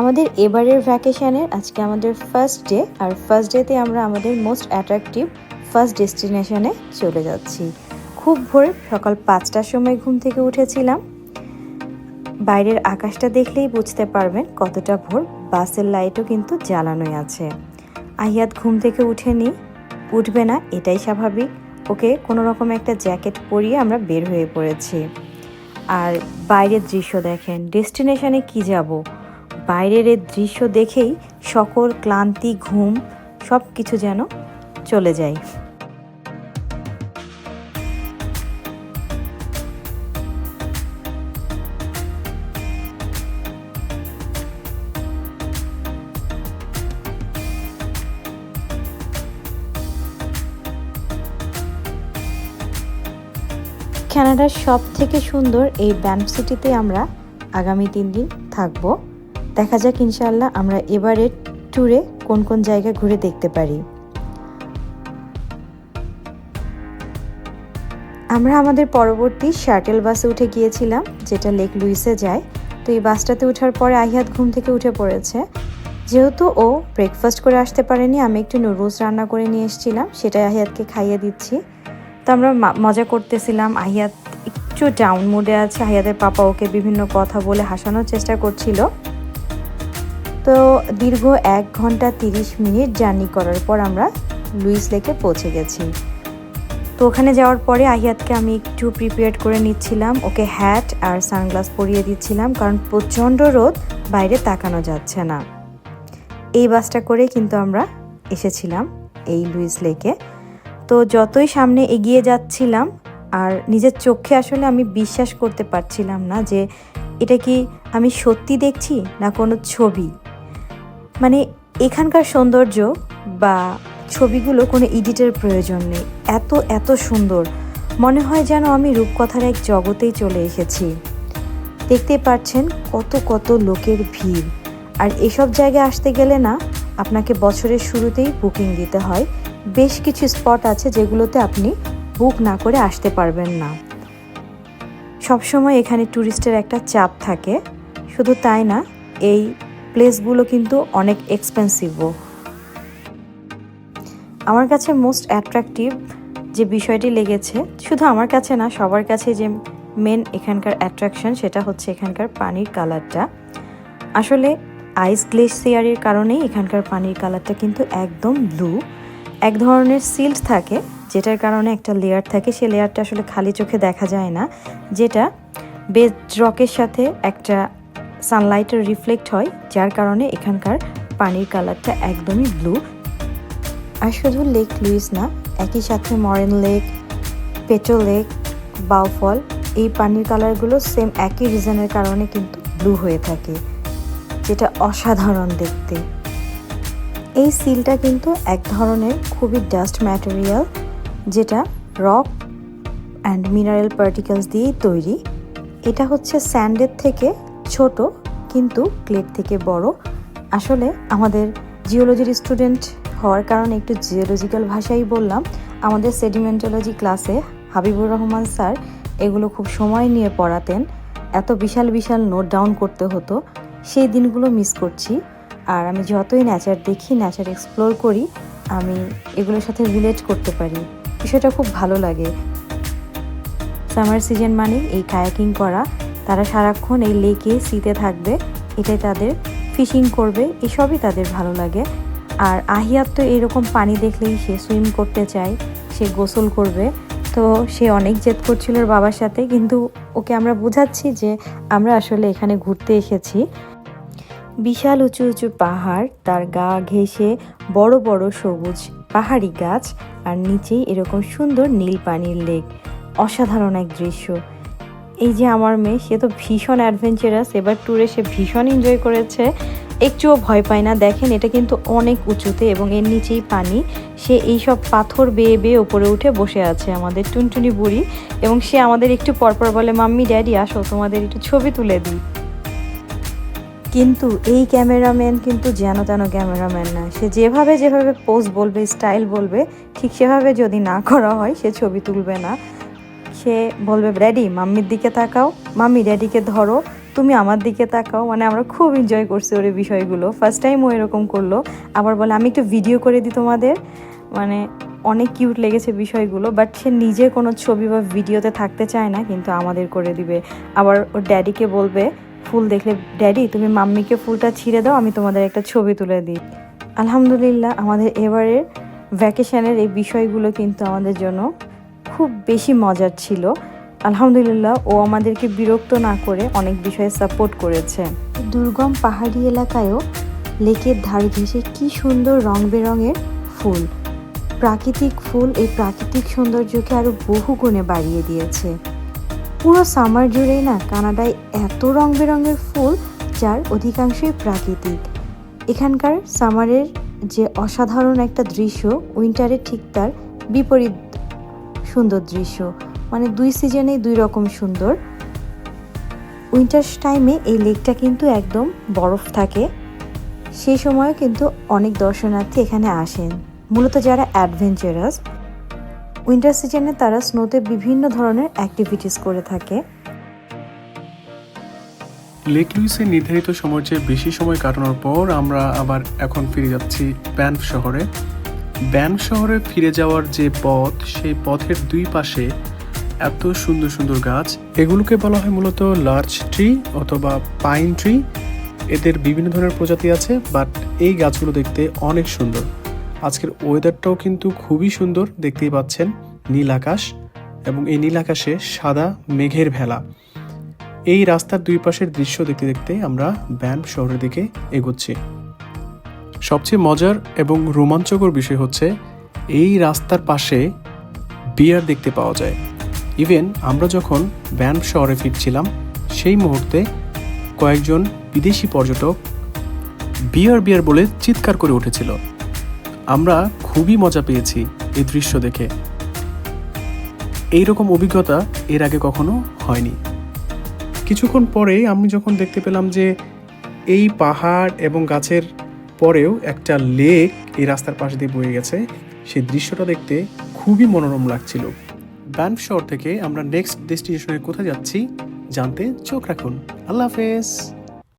আমাদের এবারের ভ্যাকেশনের আজকে আমাদের ফার্স্ট ডে আর ফার্স্ট ডেতে আমরা আমাদের মোস্ট অ্যাট্রাকটিভ ফার্স্ট ডেস্টিনেশনে চলে যাচ্ছি। খুব ভোর, সকাল পাঁচটার সময় ঘুম থেকে উঠেছিলাম। বাইরের আকাশটা দেখলেই বুঝতে পারবেন কতটা ভোর, বাসের লাইটও কিন্তু জ্বালানোই আছে। আহিয়াত ঘুম থেকে উঠেনি, উঠবে না, এটাই স্বাভাবিক। ওকে কোনো রকম একটা জ্যাকেট পরিয়ে আমরা বের হয়ে পড়েছি। আর বাইরের দৃশ্য দেখেন ডেস্টিনেশনে কি যাব? বাইরের দৃশ্য দেখেই সকল ক্লান্তি, ঘুম সব কিছু যেন চলে যায়। কানাডার সব থেকে সুন্দর এই ব্যান্ড সিটিতে আমরা আগামী তিন দিন থাকব। দেখা যাক ইনশাল্লাহ আমরা এবারের ট্যুরে কোন কোন জায়গা ঘুরে দেখতে পারি। আমরা আমাদের পরবর্তী শাটেল বাসে উঠে গিয়েছিলাম, যেটা লেক লুইসে যায়। তো এই বাসটাতে ওঠার পরে আহিয়াত ঘুম থেকে উঠে পড়েছে। যেহেতু ও ব্রেকফাস্ট করে আসতে পারেনি, আমি একটু নুডলস রান্না করে নিয়ে এসেছিলাম, সেটাই আহিয়াতকে খাইয়ে দিচ্ছি। তো আমরা মজা করতেছিলাম আহিয়াত একটু ডাউন মুডে আছে আহিয়াদের পাপা ওকে বিভিন্ন কথা বলে হাসানোর চেষ্টা করছিল। তো দীর্ঘ এক ঘণ্টা তিরিশ মিনিট জার্নি করার পর আমরা লুইস লেকে পৌঁছে গেছি। তো ওখানে যাওয়ার পরে আহিয়াতকে আমি একটু প্রিপেয়ার করে নিচ্ছিলাম। ওকে হ্যাট আর সানগ্লাস পরিয়ে দিচ্ছিলাম কারণ প্রচণ্ড রোদ, বাইরে তাকানো যাচ্ছে না। এই বাসটা করে কিন্তু আমরা এসেছিলাম এই লুইস লেকে। তো যতই সামনে এগিয়ে যাচ্ছিলাম আর নিজের চোখে আসলে আমি বিশ্বাস করতে পারছিলাম না যে এটা কি আমি সত্যি দেখছি না কোনো ছবি। মানে এখানকার সৌন্দর্য বা ছবিগুলো কোনো এডিটের প্রয়োজন নেই। এত এত সুন্দর। মনে হয় যেন আমি রূপকথার এক জগতেই চলে এসেছি। দেখতে পাচ্ছেন কত কত লোকের ভিড়। আর এসব জায়গায় আসতে গেলে না, আপনাকে বছরের শুরুতেই বুকিং দিতে হয়। বেশ কিছু স্পট আছে যেগুলোতে আপনি বুক না করে আসতে পারবেন না। সবসময় এখানে ট্যুরিস্টের একটা চাপ থাকে। শুধু তাই না, এই প্লেসগুলো কিন্তু অনেক এক্সপেন্সিভও আমার কাছে মোস্ট অ্যাট্রাকটিভ যে বিষয়টি লেগেছে, শুধু আমার কাছে না, সবার কাছে যে মেন এখানকার অ্যাট্রাকশন সেটা হচ্ছে এখানকার পানির কালারটা আসলে আইস গ্লেসিয়ারের কারণেই এখানকার পানির কালারটা কিন্তু একদম ব্লু এক ধরনের সিল্ট থাকে, যেটার কারণে একটা লেয়ার থাকে, সে লেয়ারটা আসলে খালি চোখে দেখা যায় না, যেটা বেজ রকের সাথে একটা সানলাইটের রিফ্লেক্ট হয়, যার কারণে এখানকার পানির কালারটা একদমই ব্লু আর শুধু লেক লুইস না, একই সাথে মরেন লেক পেটো লেক বাউফল এই পানির কালারগুলো সেম একই রিজনের কারণে কিন্তু ব্লু হয়ে থাকে, যেটা অসাধারণ দেখতে। এই সিলটা কিন্তু এক ধরনের খুবই ডাস্ট ম্যাটেরিয়াল যেটা রক অ্যান্ড মিনারেল পার্টিকেলস দিয়েই তৈরি। এটা হচ্ছে স্যান্ডের থেকে ছোট, কিন্তু ক্লেট থেকে বড়। আসলে আমাদের জিওলজির স্টুডেন্ট হওয়ার কারণে একটু জিওলজিক্যাল ভাষাই বললাম। আমাদের সেডিমেন্টোলজি ক্লাসে হাবিবুর রহমান স্যার এগুলো খুব সময় নিয়ে পড়াতেন। এত বিশাল বিশাল নোট ডাউন করতে হতো। সেই দিনগুলো মিস করছি। আর আমি যতই নেচার দেখি নেচার এক্সপ্লোর করি, আমি এগুলোর সাথে রিলেট করতে পারি। বিষয়টা খুব ভালো লাগে। সামার সিজন মানে এই কায়াকিং করা। তারা সারাক্ষণ এই লেকে সিতে থাকবে, এটাই তাদের ফিশিং করবে, এসবই তাদের ভালো লাগে। আর আহিয়াত তো এরকম পানি দেখলেই সে সুইম করতে চায়, সে গোসল করবে। তো সে অনেক জেদ করছিল ওর বাবার সাথে, কিন্তু ওকে আমরা বোঝাচ্ছি যে আমরা আসলে এখানে ঘুরতে এসেছি। বিশাল উঁচু উঁচু পাহাড়, তার গা ঘেঁষে বড় বড় সবুজ পাহাড়ি গাছ, আর নিচেই এরকম সুন্দর নীল পানির লেক। অসাধারণ এক দৃশ্য। এই যে আমার মেয়ে, সে তো ভীষণ অ্যাডভেঞ্চারাস এবার ট্যুরে সে ভীষণ এনজয় করেছে। একটুও ভয় পায় না। দেখেন, এটা কিন্তু অনেক উঁচুতে এবং এর নিচেই পানি। সে এই সব পাথর বেয়ে বেয়ে ওপরে উঠে বসে আছে আমাদের টুনটুনি বুড়ি এবং সে আমাদের একটু পরপর বলে, মাম্মি, ড্যাডি, আসো, তোমাদের একটু ছবি তুলে দিই। কিন্তু এই ক্যামেরাম্যান কিন্তু যেন তেন ক্যামেরাম্যান না। সে যেভাবে যেভাবে পোজ বলবে স্টাইল বলবে, ঠিক সেভাবে যদি না করা হয়, সে ছবি তুলবে না। সে বলবে ড্যাডি মাম্মির দিকে তাকাও। মাম্মি ড্যাডিকে ধরো। তুমি আমার দিকে তাকাও। মানে আমরা খুব এনজয় করছি ওর বিষয়গুলো। ফার্স্ট টাইম ও এরকম করল। আবার বলে, আমি একটু ভিডিও করে দিই তোমাদের। মানে অনেক কিউট লেগেছে বিষয়গুলো বাট সে নিজে কোনো ছবি বা ভিডিওতে থাকতে চায় না, কিন্তু আমাদের করে দিবে। আবার ওর ড্যাডিকে বলবে, ফুল দেখলে ড্যাডি তুমি মাম্মিকে ফুলটা ছিঁড়ে দাও, আমি তোমাদের একটা ছবি তুলে দিই। আলহামদুলিল্লাহ, আমাদের এবারের ভ্যাকেশানের এই বিষয়গুলো কিন্তু আমাদের জন্য খুব বেশি মজার ছিল। আলহামদুলিল্লাহ, ও আমাদেরকে বিরক্ত না করে অনেক বিষয়ে সাপোর্ট করেছে। দুর্গম পাহাড়ি এলাকায়ও লেকের ধার ঘেঁষে কি সুন্দর রং বেরঙের ফুল। প্রাকৃতিক ফুল এই প্রাকৃতিক সৌন্দর্যকে আরও বহু গুণে বাড়িয়ে দিয়েছে। পুরো সামার জুড়েই না কানাডায় এত রং বেরঙের ফুল, যার অধিকাংশই প্রাকৃতিক। এখানকার সামারের যে অসাধারণ একটা দৃশ্য উইন্টারের ঠিক তার বিপরীত সুন্দর দৃশ্য। মানে দুই সিজনেই দুই রকম সুন্দর। উইন্টার টাইমে এই লেকটা কিন্তু একদম বরফ থাকে। সেই সময়ও কিন্তু অনেক দর্শনার্থী এখানে আসেন। মূলত যারা অ্যাডভেঞ্চারাস উইন্টার সিজনে তারা স্নোতে বিভিন্ন ধরনের অ্যাক্টিভিটিস করে থাকে। লেক লুইসের নির্ধারিত সময়ের চেয়ে বেশি সময় কাটানোর পর আমরা আবার এখন ফিরে যাচ্ছি ব্যান্ড শহরে। ব্যান্ড শহরে ফিরে যাওয়ার যে পথ, সেই পথের দুই পাশে এত সুন্দর সুন্দর গাছ। এগুলোকে বলা হয় মূলত লার্জ ট্রি অথবা পাইন ট্রি এদের বিভিন্ন ধরনের প্রজাতি আছে বাট এই গাছগুলো দেখতে অনেক সুন্দর। আজকের ওয়েদারটাও কিন্তু খুবই সুন্দর, দেখতেই পাচ্ছেন। নীল আকাশ এবং এই নীল আকাশে সাদা মেঘের ভেলা। এই রাস্তার দুই পাশের দৃশ্য দেখতে দেখতে আমরা ব্যান্ড শহরের দিকে এগোচ্ছি। সবচেয়ে মজার এবং রোমাঞ্চকর বিষয় হচ্ছে এই রাস্তার পাশে বিয়ার দেখতে পাওয়া যায়। ইভেন আমরা যখন ব্যান্ড শহরে ফিরছিলাম, সেই মুহূর্তে কয়েকজন বিদেশি পর্যটক বিয়ার বিয়ার বলে চিৎকার করে উঠেছিল। আমরা খুবই মজা পেয়েছি এই দৃশ্য দেখে। এইরকম অভিজ্ঞতা এর আগে কখনো হয়নি। কিছুক্ষণ পরেই আমি যখন দেখতে পেলাম যে এই পাহাড় এবং গাছের পরেও একটা লেক এই রাস্তার পাশ দিয়ে বয়ে গেছে। সেই দৃশ্যটা দেখতে খুবই মনোরম লাগছিল। ব্যান্ড শহর থেকে আমরা নেক্সট ডেস্টিনেশনে কোথায় যাচ্ছি জানতে চোখ রাখুন। আল্লাহ হাফেজ।